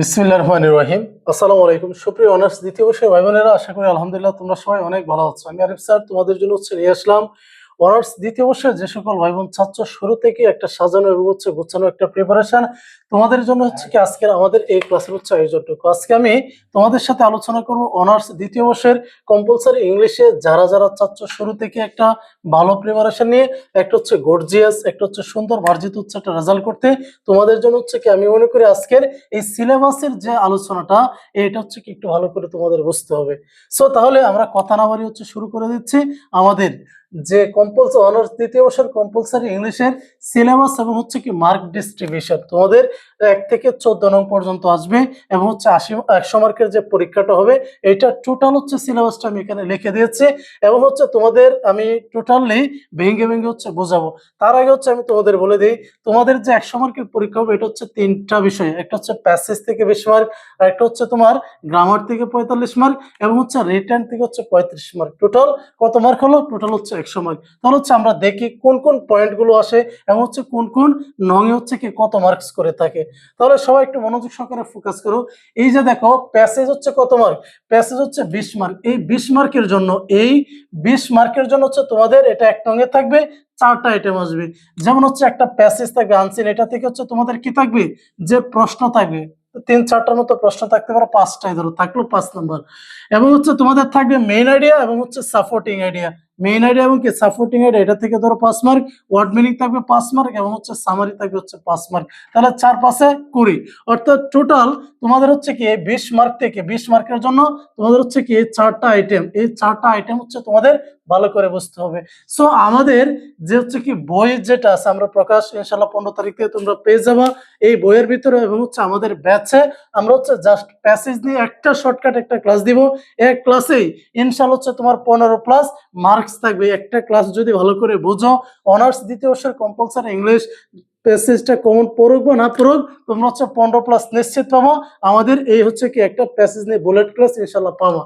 বিসমিল্লাহ রহমান রহিম। আসসালামু আলাইকুম। সুপ্রিয় অনার্স দ্বিতীয় বর্ষের ভাই বোনেরা আশা করি আলহামদুলিল্লাহ তোমরা সবাই অনেক ভালো আছো। আমি আরিফ স্যার, তোমাদের জন্য হচ্ছে নিয়ে আসলাম অনার্স দ্বিতীয় বর্ষের যে সকল ভাই বোন ছাত্র শুরু থেকে একটা সাজানো এবং হচ্ছে গোছানো একটা প্রিপারেশন তোমাদের জন্য হচ্ছে কি আজকের আমাদের এই ক্লাসের হচ্ছে আয়োজনটুকু। আজকে আমি তোমাদের সাথে আলোচনা করব অনার্স দ্বিতীয় বর্ষের কম্পালসারি ইংলিশে যারা যারা ছাত্র শুরু থেকে একটা ভালো প্রিপারেশন নিয়ে, একটা হচ্ছে গর্জিয়াস একটা হচ্ছে সুন্দর মার্জিত হচ্ছে একটা রেজাল্ট করতে, তোমাদের জন্য হচ্ছে কি আমি মনে করি আজকের এই সিলেবাসের যে আলোচনাটা, এটা হচ্ছে কি একটু ভালো করে তোমাদের বুঝতে হবে। সো তাহলে আমরা কথা না বাড়ি হচ্ছে শুরু করে দিচ্ছি। আমাদের যে কম্পালসারি অনার্স দ্বিতীয় বর্ষের কম্পালসারি ইংলিশের সিলেবাস এবং হচ্ছে কি মার্ক ডিস্ট্রিবিউশন তোমাদের এক থেকে চোদ্দ নং পর্যন্ত আসবে এবং হচ্ছে আশি, একশো মার্কের যে পরীক্ষাটা হবে এটা টোটাল হচ্ছে সিলেবাসটা আমি এখানে লিখে দিয়েছি এবং হচ্ছে তোমাদের আমি টোটালি ভেঙে ভেঙে হচ্ছে বোঝাবো। তার আগে হচ্ছে আমি তোমাদের বলে দিই, তোমাদের যে একশো মার্কের পরীক্ষা হবে, এটা হচ্ছে তিনটা বিষয়। একটা হচ্ছে প্যাসেজ থেকে বিশ মার্ক আর একটা হচ্ছে তোমার গ্রামার থেকে পঁয়তাল্লিশ মার্ক এবং হচ্ছে রিটার্ন থেকে হচ্ছে পঁয়ত্রিশ মার্ক টোটাল কত মার্ক হলো? টোটাল হচ্ছে একশো মার্ক তাহলে হচ্ছে আমরা দেখি কোন কোন পয়েন্টগুলো আসে এবং হচ্ছে কোন কোন নঙে হচ্ছে কি কত মার্কস করে থাকে। তাহলে সবাই একটু মনোযোগ সহকারে ফোকাস করো। এই যে দেখো প্যাসেজ হচ্ছে কত মার্ক প্যাসেজ হচ্ছে বিশ মার্ক এই বিশ মার্কের জন্য, এই বিশ মার্কের জন্য হচ্ছে তোমাদের এটা এক নঙে থাকবে, চারটা আইটেম আসবে। যেমন হচ্ছে একটা প্যাসেজ থাকবে আনসিন এটা থেকে হচ্ছে তোমাদের কি থাকবে? যে প্রশ্ন থাকবে। তিন চারটার মতো প্রশ্ন থাকতে পারো, পাঁচটাই ধরো, থাকল পাঁচ নাম্বার এবং হচ্ছে তোমাদের থাকবে মেইন আইডিয়া এবং হচ্ছে সাপোর্টিং আইডিয়া মেইন আইডিয়া এবং কি সাপোর্টিং আইডিয়া এটা থেকে ধরো পাঁচ মার্ক ওয়ার্ড মিনিং থাকবে পাঁচ মার্ক এবং হচ্ছে সামারি থাকবে হচ্ছে পাঁচ মার্ক তাহলে চার পাশে কুড়ি। অর্থাৎ টোটাল তোমাদের হচ্ছে কি বিশ মার্ক থেকে, বিশ মার্কের জন্য তোমাদের হচ্ছে কি চারটা আইটেম এই চারটা আইটেম হচ্ছে তোমাদের ভালো করে বুঝতে হবে। সো আমাদের যে হচ্ছে কি বই যেটা আছে, আমরা প্রকাশ ইনশাল্লাহ পনেরো তারিখ থেকে তোমরা পেয়ে যাবা এই বইয়ের ভিতরে এবং হচ্ছে আমাদের ব্যাচে আমরা হচ্ছে জাস্ট প্যাসেজ নিয়ে একটা শর্টকাট একটা ক্লাস দিব। এক ক্লাসেই ইনশাল্লাহ হচ্ছে তোমার পনেরো প্লাস মার্কস থাকবে। একটা ক্লাস যদি ভালো করে বোঝো অনার্স দ্বিতীয় বর্ষের কম্পালসারি ইংলিশ প্যাসেজটা কমন পড়ুক বা না পড়ুক, তোমরা হচ্ছে পনেরো প্লাস নিশ্চিত পাবো। আমাদের এই হচ্ছে কি একটা প্যাসেজ নিয়ে বুলেট ক্লাস ইনশাল্লাহ পাবো।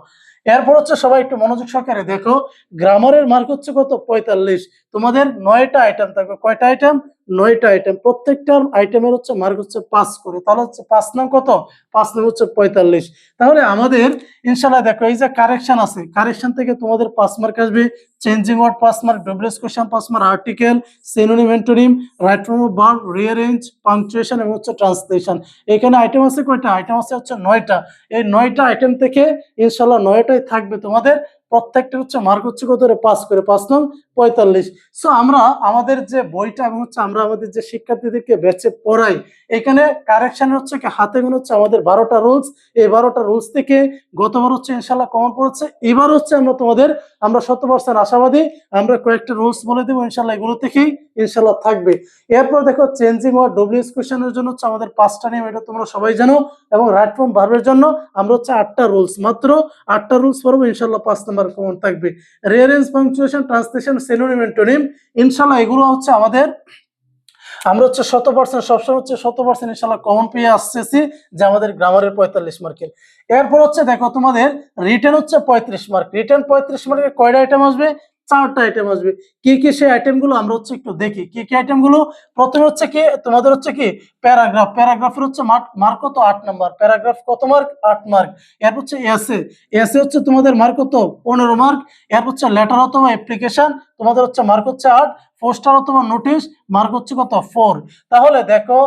এরপর হচ্ছে সবাই একটু মনোযোগ সহকারে দেখো গ্রামারের মার্ক হচ্ছে কত? পঁয়তাল্লিশ। তোমাদের নয়টা আইটেম থাকবে। কয়টা আইটেম নয়টা আইটেম প্রত্যেকটা আইটেমের হচ্ছে মার্ক হচ্ছে পাঁচ করে। তাহলে হচ্ছে পাঁচ নাম কত? পাঁচ নাম হচ্ছে পঁয়তাল্লিশ। তাহলে আমাদের ইনশাল্লাহ দেখো, এই যে কারেকশন আছে কারেকশন থেকে তোমাদের পাঁচ মার্ক আসবে। চেঞ্জিং ওয়ার্ড পাঁচ মার্ক ডব্লিউএস কোশ্চেন পাঁচ mark article synonym antonym right form of verb rearrange punctuation এবং হচ্ছে ট্রান্সলেশন এখানে আইটেম আছে কয়টা? আইটেম আছে হচ্ছে নয়টা। এই নয়টা আইটেম থেকে ইনশাল্লাহ নয়টাই থাকবে তোমাদের। প্রত্যেকটা হচ্ছে মার্ক হচ্ছে কত পাস করে পাঁচ নং পঁয়তাল্লিশ। সো আমরা আমাদের যে বইটা এবং হচ্ছে আমরা আমাদের যে শিক্ষার্থীদেরকে বেছে পড়াই, এখানে কারেকশন হচ্ছে কি হাতে গুণ হচ্ছে আমাদের বারোটা রুলস এই বারোটা রুলস থেকে গতবার হচ্ছে ইনশাল্লাহ কমন পড়েছে। এবার হচ্ছে আমরা তোমাদের, আমরা শত পার্সেন্ট আশাবাদী আমরা কয়েকটা রুলস বলে দেবো ইনশাল্লাহ এগুলো থেকেই ইনশাল্লাহ থাকবে। এরপর দেখো চেঞ্জিং ওয়ার্ড ডব্লিউএস কোশ্চেনের জন্য হচ্ছে আমাদের পাঁচটা নিয়ম, এটা তোমরা সবাই জানো। এবং রাইট ফর্ম ভার্বের জন্য আমরা হচ্ছে আটটা রুলস মাত্র আটটা রুলস পড়ব ইনশাল্লাহ পাঁচ নাম্বার কমন থাকবে। রেয়ারেন্স পাংচুয়েশন ট্রান্সলেশন সেলোনিম ইনশাল্লাহ এগুলো হচ্ছে আমাদের, আমরা হচ্ছে শত পার্সেন্ট সবসময় হচ্ছে শত পার্সেন্ট ইনশাল্লাহ কমন পেয়ে আসতেছি যে আমাদের গ্রামারের পঁয়তাল্লিশ মার্কের এরপর হচ্ছে দেখো তোমাদের রিটার্ন হচ্ছে পঁয়ত্রিশ মার্ক রিটার্ন পঁয়ত্রিশ মার্কের কয়টা আইটেম আসবে? চারটা আইটেম আসবে। কি কি সেই আইটেমগুলো আমরা হচ্ছে একটু দেখি। কি কি আইটেমগুলো? প্রথমে হচ্ছে কি, তোমাদের হচ্ছে কি, প্যারাগ্রাফ। প্যারাগ্রাফের হচ্ছে মার্ক কত? আট নাম্বার। প্যারাগ্রাফ কত মার্ক? আট মার্ক। এরপর হচ্ছে এসে এসে হচ্ছে তোমাদের মার্ক কত? পনেরো মার্ক। এরপর হচ্ছে লেটার অথবা অ্যাপ্লিকেশন তোমাদের হচ্ছে মার্ক হচ্ছে আট। পোস্টার অথবা নোটিশ মার্ক হচ্ছে কত? ফোর তাহলে দেখো,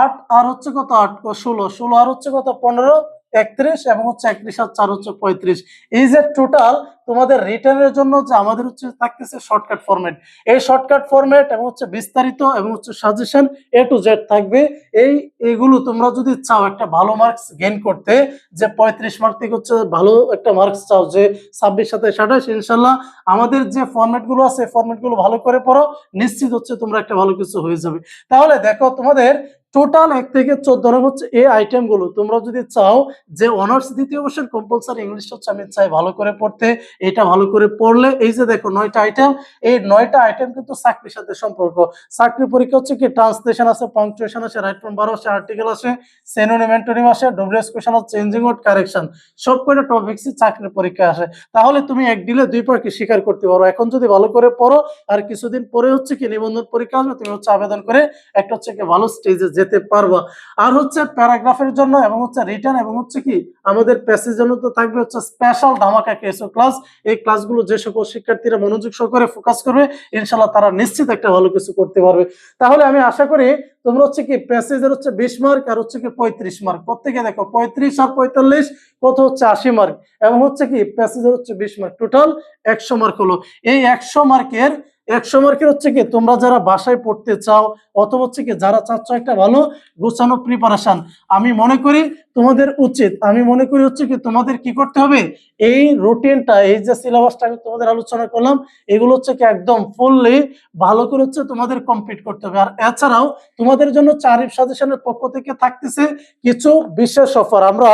আট আর হচ্ছে কত? আট ষোলো। ষোলো আর হচ্ছে কত? পনেরো। একত্রিশ এবং হচ্ছে একত্রিশ আর চার হচ্ছে পঁয়ত্রিশ। এই যে টোটাল তোমাদের রিটার্নের জন্য যে আমাদের হচ্ছে থাকতেছে শর্টকাট ফরম্যাট এই শর্টকাট ফরম্যাট এবং হচ্ছে বিস্তারিত এবং হচ্ছে সাজেশন এ টু জেড থাকবে। এই, এগুলো তোমরা যদি চাও একটা ভালো মার্কস করতে, যে পঁয়ত্রিশ মার্ক থেকে হচ্ছে ভালো একটা মার্কস চাও, যে ছাব্বিশ সাতাশ আঠাশ, ইনশাল্লাহ আমাদের যে ফরম্যাটগুলো আছে ফরম্যাটগুলো ভালো করে পড়ো, নিশ্চিত হচ্ছে তোমরা একটা ভালো কিছু হয়ে যাবে। তাহলে দেখো তোমাদের টোটাল এক থেকে চোদ্দ রকম হচ্ছে এই আইটেমগুলো। তোমরা যদি চাও যে অনার্স দ্বিতীয় বর্ষের কম্পালসারি ইংলিশ হচ্ছে, আমি চাই ভালো করে পড়তে, এটা ভালো করে পড়লে, এই যে দেখো নয়টা আইটেম এই নয়টা আইটেম কিন্তু চাকরির সাথে সম্পর্ক। চাকরির পরীক্ষা হচ্ছে কি ট্রান্সলেশন আছে পাংচুয়েশন আছে রাইট ফ্রম বারো আছে আর্টিকেল আছে সেনোনিম এন্টোনিম আছে ডব্লিউএস কোয়েশন আছে চেঞ্জিং ওয়ার্ড কারেকশন সব কয়টা টপিকসই চাকরির পরীক্ষা আসে। তাহলে তুমি এক ডিলে দুই পার্কে স্বীকার করতে পারো। এখন যদি ভালো করে পড়ো, আর কিছুদিন পরে হচ্ছে কি, নিবন্ধন পরীক্ষা আসবে, তুমি হচ্ছে আবেদন করে একটা হচ্ছে কি ভালো স্টেজে যেতে যেতে পারবা। আর হচ্ছে প্যারাগ্রাফের জন্য এবং হচ্ছে রিটার্ন এবং হচ্ছে কি আমাদের প্যাসের জন্য তো থাকবে হচ্ছে স্পেশাল ধামাকা কেসো ক্লাস এই ক্লাসগুলো যে সকল শিক্ষার্থীরা মনোযোগ সহকারে ফোকাস করবে ইনশাল্লাহ তারা নিশ্চিত একটা ভালো কিছু করতে পারবে। তাহলে আমি আশা করি তোমরা হচ্ছে কি প্যাসেজের হচ্ছে বিশ মার্ক আর হচ্ছে কি পঁয়ত্রিশ মার্ক প্রত্যেকে দেখো পঁয়ত্রিশ আর পঁয়তাল্লিশ, কত হচ্ছে আশি মার্ক এবং হচ্ছে কি প্যাসেজের হচ্ছে বিশ মার্ক টোটাল একশো মার্ক হলো। এই একশো মার্কের একশো মার্কের হচ্ছে কি, তোমরা যারা বাসায় পড়তে চাও, অথবা হচ্ছে কি যারা চাচ্ছ একটা ভালো গোছানো প্রিপারেশন আমি মনে করি তোমাদের উচিত। আমি মনে করি হচ্ছে কি, তোমাদের কি করতে হবে? এই রুটিনটা এই যে সিলেবাসটা আমি তোমাদের আলোচনা করলাম, এগুলো হচ্ছে কি একদম ফুললি ভালো করে হচ্ছে তোমাদের কমপ্লিট করতে হবে। আর এছাড়াও তোমাদের জন্য চারিফ সাজেশনের পক্ষ থেকে থাকতেছে কিছু বিশেষ অফার আমরা,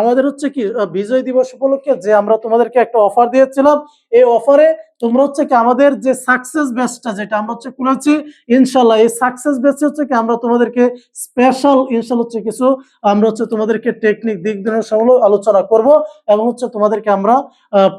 আমাদের হচ্ছে কি বিজয় দিবস উপলক্ষে যে আমরা তোমাদেরকে একটা অফার দিয়েছিলাম, এই অফারে তোমরা হচ্ছে কি আমাদের যে সাকসেস বেসটা যেটা আমরা হচ্ছে খুলেছি ইনশাল্লাহ এই সাকসেস বেসে হচ্ছে কি আমরা তোমাদেরকে স্পেশাল ইনশাল্লাহ হচ্ছে কিছু আমরা হচ্ছে তোমাদেরকে টেকনিক দিক সবগুলো আলোচনা করব এবং হচ্ছে তোমাদেরকে আমরা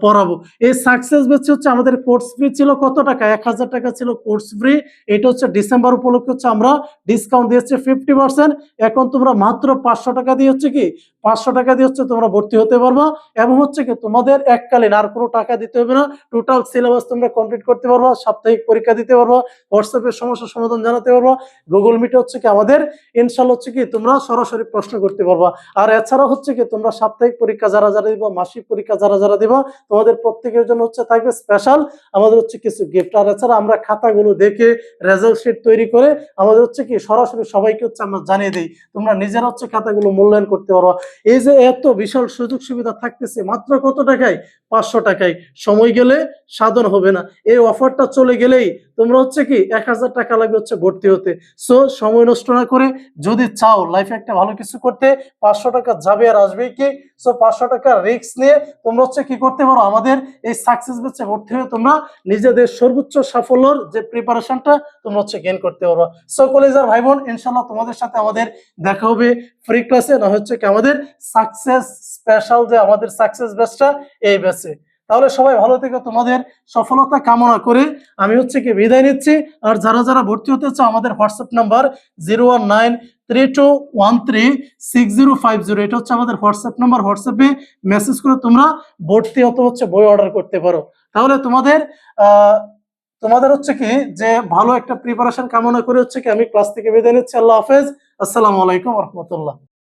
পড়াবো। এই সাকসেস বেশি হচ্ছে আমাদের কোর্স ফ্রি ছিল কত টাকা? এক হাজার টাকা ছিল কোর্স ফ্রি এটা হচ্ছে ডিসেম্বর উপলক্ষে হচ্ছে আমরা ডিসকাউন্ট দিয়েছি ফিফটি পার্সেন্ট এখন তোমরা মাত্র পাঁচশো টাকা দিয়ে হচ্ছে কি? পাঁচশো টাকা দিয়ে হচ্ছে তোমরা ভর্তি হতে পারবা এবং হচ্ছে কি তোমাদের এককালীন আর কোনো টাকা দিতে হবে না। টোটাল সিলেবাস তোমরা কমপ্লিট করতে পারবা, সাপ্তাহিক পরীক্ষা দিতে পারবা হোয়াটসঅ্যাপের সমস্যার সমাধান জানাতে পারবা গুগল মিটে হচ্ছে কি আমাদের ইনশাল হচ্ছে কি তোমরা সরাসরি প্রশ্ন করতে পারবা। আর এছাড়া হচ্ছে কি তোমরা সাপ্তাহিক পরীক্ষা যারা যারা দিবা, মাসিক পরীক্ষা যারা যারা দিবা, তোমাদের প্রত্যেকের জন্য হচ্ছে থাকবে স্পেশাল আমাদের হচ্ছে কিছু গিফট আর এছাড়া আমরা খাতাগুলো দেখে রেজাল্ট শিট তৈরি করে আমাদের হচ্ছে কি সরাসরি সবাইকে হচ্ছে আমরা জানিয়ে দিই। তোমরা নিজেরা হচ্ছে খাতাগুলো মূল্যায়ন করতে পারবা। এই যে এত বিশাল সুযোগ সুবিধা থাকতেছে, মাত্র কত টাকায়? পাঁচশো টাকায়। সময় গেলে সাধন হবে না। এই অফারটা চলে গেলেই তোমরা হচ্ছে কি এক হাজার টাকা লাগবে হচ্ছে ভর্তি হতে। সো সময় নষ্ট না করে যদি চাও লাইফে একটা ভালো কিছু করতে পাঁচশো টাকা যাবে আর আসবে কি? সো পাঁচশো টাকা রিক্স নিয়ে তোমরা হচ্ছে কি করতে পারো? আমাদের এই সাকসেস বেচে ভর্তি হয়ে তোমরা নিজেদের সর্বোচ্চ সাফল্যর যে প্রিপারেশনটা তোমরা হচ্ছে গেন করতে পারো সো কলেজার ভাই বোন ইনশাল্লাহ তোমাদের সাথে আমাদের দেখা হবে ফ্রি ক্লাসে না হচ্ছে কি আমাদের সাকসেস স্পেশাল যে আমাদের সাকসেস ব্যাচটা এই ব্যাচে তাহলে সবাই ভালো থেকে, তোমাদের সফলতা কামনা করে আমি হচ্ছে কি বিদায় নিচ্ছি। আর যারা যারা ভর্তি হতে চাও, আমাদের WhatsApp number zero one nine three two one three six zero five zero এটা হচ্ছে আমাদের হোয়াটসঅ্যাপ নাম্বার। হোয়াটসঅ্যাপে মেসেজ করে তোমরা ভর্তি অত হচ্ছে বই অর্ডার করতে পারো। তাহলে তোমাদের তোমাদের হচ্ছে কি যে ভালো একটা প্রিপারেশন কামনা করে হচ্ছে কি আমি ক্লাস থেকে বিদায় নিচ্ছি। আল্লাহ হাফেজ। আসসালামু আলাইকুম রহমতুল্লাহ।